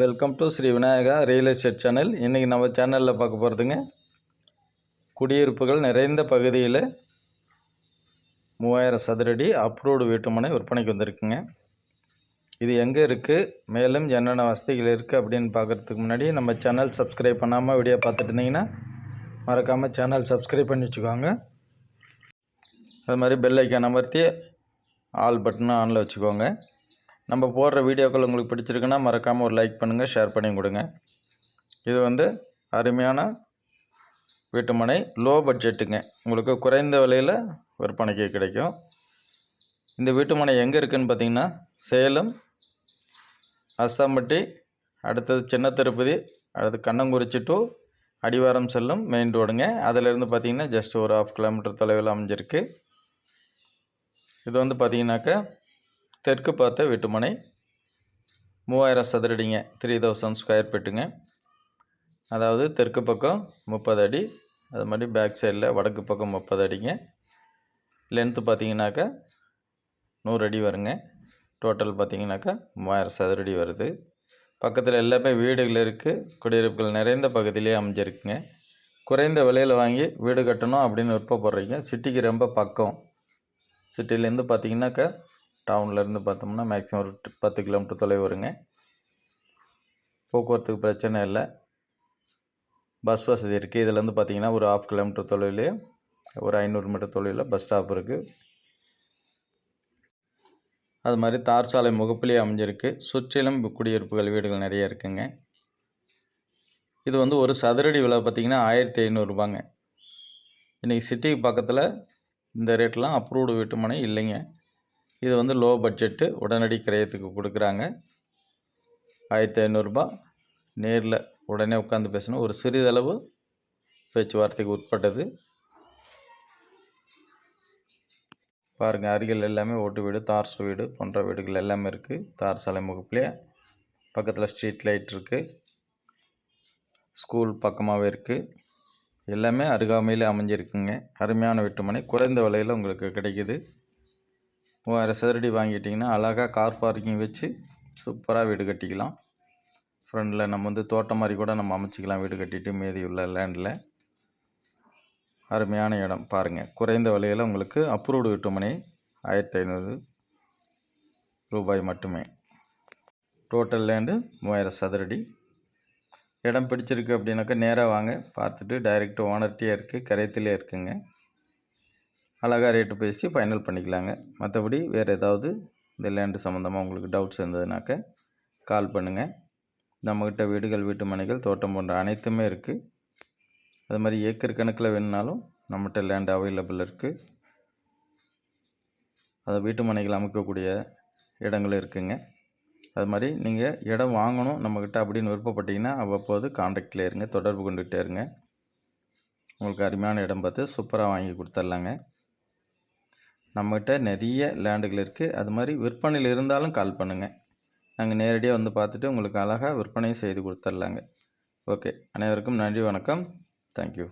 Welcome to Sri Vinayaka real estate channel இன்றைக்கி நம்ம சேனலில் பார்க்க போகிறதுங்க குடியிருப்புகள் நிறைந்த பகுதியில் மூவாயிரம் சதுரடி அப்ரூவ்டு வீட்டுமனை விற்பனைக்கு வந்திருக்குங்க. இது எங்கே இருக்குது மேலும் என்னென்ன வசதிகள் இருக்குது அப்படின்னு பார்க்குறதுக்கு முன்னாடி நம்ம சேனல் சப்ஸ்கிரைப் பண்ணாமல் வீடியோ பார்த்துட்டு இருந்தீங்கன்னா மறக்காமல் சேனல் சப்ஸ்கிரைப் பண்ணி வச்சுக்கோங்க. அது மாதிரி பெல் ஐக்கான் அமர்த்தி ஆல் பட்டனை ஆனில் வச்சுக்கோங்க. நம்ம போடுற வீடியோக்கள் உங்களுக்கு பிடிச்சிருக்குன்னா மறக்காமல் ஒரு லைக் பண்ணுங்கள் ஷேர் பண்ணி கொடுங்க. இது வந்து அருமையான வீட்டுமனை லோ பட்ஜெட்டுங்க உங்களுக்கு குறைந்த விலையில் விற்பனைக்கு கிடைக்கும். இந்த வீட்டுமனை எங்கே இருக்குதுன்னு பார்த்தீங்கன்னா சேலம் அஸ்ஸாம்பட்டி அடுத்தது சின்ன திருப்பதி அடுத்து கண்ணங்குறிச்சி டு அடிவாரம் செல்லும் மெயின் ரோடுங்க அதிலேருந்து பார்த்தீங்கன்னா ஜஸ்ட் ஒரு ஆஃப் கிலோமீட்டர் தொலைவில் அமைஞ்சிருக்கு. இது வந்து பார்த்திங்கனாக்கா தெற்கு பார்த்த வீட்டுமனை. மூவாயிரம் சதுரடிங்க த்ரீ தௌசண்ட் ஸ்கொயர் ஃபீட்டுங்க அதாவது தெற்கு பக்கம் முப்பது அடி அது மாதிரி பேக் சைடில் வடக்கு பக்கம் முப்பது அடிங்க. லென்த்து பார்த்தீங்கன்னாக்கா நூறு அடி வருங்க. டோட்டல் பார்த்திங்கனாக்கா மூவாயிரம் சதுரடி வருது. பக்கத்தில் எல்லாமே வீடுகள் இருக்குது குடியிருப்புகள் நிறைந்த பகுதியிலே அமைஞ்சிருக்குங்க. குறைந்த விலையில் வாங்கி வீடு கட்டணும் அப்படின்னு விருப்பப்படுறீங்க. சிட்டிக்கு ரொம்ப பக்கம். சிட்டிலேருந்து பார்த்தீங்கன்னாக்கா டவுன்லேருந்து பார்த்தோம்னா மேக்ஸிமம் ஒரு பத்து கிலோமீட்டர் தொலைவு வருங்க. போக்குவரத்துக்கு பிரச்சனை இல்லை. பஸ் வசதி இருக்குது இதுலேருந்து பார்த்தீங்கன்னா ஒரு ஆஃப் கிலோமீட்டர் தொலைவிலே ஒரு ஐநூறு மீட்டர் தொலைவில் பஸ் ஸ்டாப் இருக்குது அது மாதிரி தார் சாலை முகப்பிலே அமைஞ்சிருக்கு. சுற்றிலும் குடியிருப்புகள் வீடுகள் நிறைய இருக்குங்க. இது வந்து ஒரு சதுரடி விலை பார்த்திங்கன்னா ஆயிரத்தி ஐநூறுரூபாங்க இன்றைக்கி சிட்டிக்கு பக்கத்தில் இந்த ரேட்லாம் அப்ரூவ்டு வீட்டு மனை இல்லைங்க. இது வந்து லோ பட்ஜெட்டு உடனடி கிரயத்துக்கு கொடுக்குறாங்க. ஆயிரத்தி ஐநூறுரூபா நேரில் உடனே உட்காந்து பேசணும். ஒரு சிறிதளவு பேச்சுவார்த்தைக்கு உட்பட்டது. பாருங்கள் அருகில் எல்லாமே ஓட்டு வீடு தார்ஸ் வீடு போன்ற வீடுகள் எல்லாமே இருக்குது தார் சாலை முகப்புலேயே பக்கத்தில் ஸ்ட்ரீட் லைட் இருக்குது ஸ்கூல் பக்கமாகவே இருக்குது எல்லாமே அருகாமையில் அமைஞ்சிருக்குங்க. அருமையான வீட்டுமனை குறைந்த விலையில் உங்களுக்கு கிடைக்கிது. மூவாயிரம் சதுரடி வாங்கிட்டிங்கன்னா அழகாக கார் பார்க்கிங் வச்சு சூப்பராக வீடு கட்டிக்கலாம். ஃப்ரண்டில் நம்ம வந்து தோட்டம் மாதிரி கூட நம்ம அமைச்சிக்கலாம். வீடு கட்டிட்டு மீதி உள்ள லேண்டில் அருமையான இடம். பாருங்கள் குறைந்த விலையில் உங்களுக்கு அப்ரூவ்டு வீட்டு ஆயிரத்தி ஐநூறு ரூபாய் மட்டுமே. டோட்டல் லேண்டு மூவாயிரம் சதுரடி. இடம் பிடிச்சிருக்கு அப்படின்னாக்கா நேராக வாங்க. பார்த்துட்டு டைரெக்ட் ஓனர்கிட்டே இருக்குது கரையத்திலே இருக்குங்க. அழகாக ரேட்டு பேசி ஃபைனல் பண்ணிக்கலாங்க. மற்றபடி வேறு ஏதாவது இந்த லேண்டு சம்மந்தமாக உங்களுக்கு டவுட்ஸ் இருந்ததுனாக்க கால் பண்ணுங்கள் நம்மக்கிட்ட வீடுகள் வீட்டு மனைகள் தோட்டம் போன்ற அனைத்துமே இருக்குது அது மாதிரி ஏக்கர் கணக்கில் வேணுனாலும் நம்மகிட்ட லேண்ட் அவைலபிள் இருக்குது அதை வீட்டு மனைகள் அமைக்கக்கூடிய இடங்கள் இருக்குங்க. அது மாதிரி நீங்கள் இடம் வாங்கணும் நம்மக்கிட்ட அப்படின்னு விருப்பப்பட்டீங்கன்னா அவ்வப்போது காண்டாக்டில் இருங்க தொடர்பு கொண்டுகிட்டே இருங்க. உங்களுக்கு அருமையான இடம் பார்த்து சூப்பராக வாங்கி கொடுத்துர்லாங்க. நம்மகிட்ட நிறைய லேண்டுகள் இருக்குது அது மாதிரி விற்பனையில் இருந்தாலும் கால் பண்ணுங்கள் நாங்கள் நேரடியாக வந்து பார்த்துட்டு உங்களுக்கு அழகாக விற்பனையும் செய்து கொடுத்துர்லாங்க. ஓகே. அனைவருக்கும் நன்றி வணக்கம். தேங்க்யூ